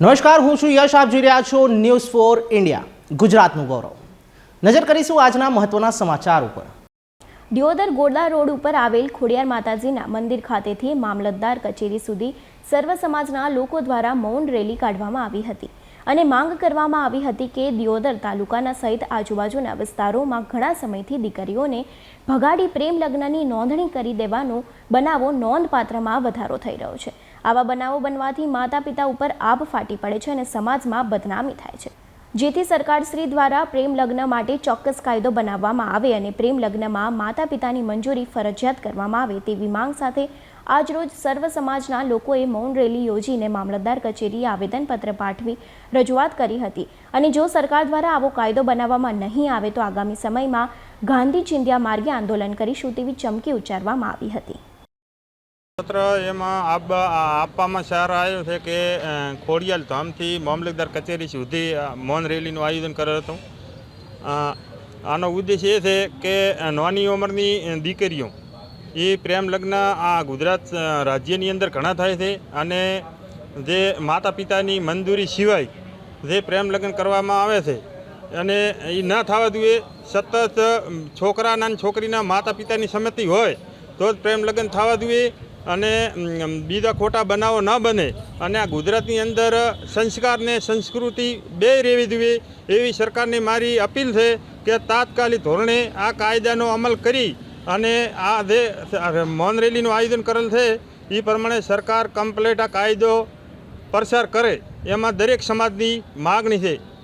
નમસ્કાર, હું છું યશ. આપ જોઈ રહ્યા છો ન્યૂઝ ફોર ઇન્ડિયા ગુજરાતનું ગૌરવ. નજર કરીશું આજના મહત્વના સમાચાર ઉપર. દિયોદર ગોડલા રોડ ઉપર આવેલ ખોડિયાર માતાજીના મંદિર ખાતેથી મામલતદાર કચેરી સુધી સર્વ સમાજના લોકો દ્વારા મૌન રેલી કાઢવામાં આવી હતી અને માંગ કરવામાં આવી હતી કે દિયોદર તાલુકાના સહિત આજુબાજુના વિસ્તારોમાં ઘણા સમયથી દીકરીઓને ભગાડી પ્રેમ લગ્નની નોંધણી કરી દેવાનો બનાવો નોંધપાત્રમાં વધારો થઈ રહ્યો છે. આવા બનાવો બનવાથી માતા પિતા ઉપર આબ ફાટી પડે છે અને સમાજમાં બદનામી થાય છે. જેથી સરકારશ્રી દ્વારા પ્રેમ લગ્ન માટે ચોક્કસ કાયદો બનાવવામાં આવે અને પ્રેમ લગ્નમાં માતા પિતાની મંજૂરી ફરજિયાત કરવામાં આવે તેવી માંગ સાથે આજરોજ સર્વ સમાજના લોકોએ મૌન રેલી યોજીને મામલતદાર કચેરીએ આવેદનપત્ર પાઠવી રજૂઆત કરી હતી. અને જો સરકાર દ્વારા આવો કાયદો બનાવવામાં નહીં આવે તો આગામી સમયમાં ગાંધી ચિંધ્યા માર્ગે આંદોલન કરીશું તેવી ચમકી ઉચ્ચારવામાં આવી હતી. પત્ર એમાં આપ- આપવામાં સાર આવ્યો છે કે ખોડિયાલ ધામથી મામલતદાર કચેરી સુધી મૌન રેલીનું આયોજન કરેલ હતું. આનો ઉદ્દેશ એ છે કે નાની ઉંમરની દીકરીઓ, એ પ્રેમ લગ્ન આ ગુજરાત રાજ્યની અંદર ઘણા થાય છે અને જે માતા પિતાની મંજૂરી સિવાય જે પ્રેમ લગ્ન કરવામાં આવે છે અને એ ન થવા જોઈએ સતત છોકરાના છોકરીના માતા પિતાની સંમતિ હોય તો જ પ્રેમ લગ્ન થવા જોઈએ અને બીજા ખોટા બનાવો ન બને અને આ ગુજરાતની અંદર સંસ્કારને સંસ્કૃતિ બે રહેવી જોઈએ એવી સરકારને મારી અપીલ છે કે તાત્કાલિક ધોરણે આ કાયદાનો અમલ કરી અને આ જે મૌન રેલીનું આયોજન કરેલ છે એ પ્રમાણે સરકાર કમ્પ્લેટ આ કાયદો પ્રસાર કરે. એમાં દરેક સમાજની માગણી છે.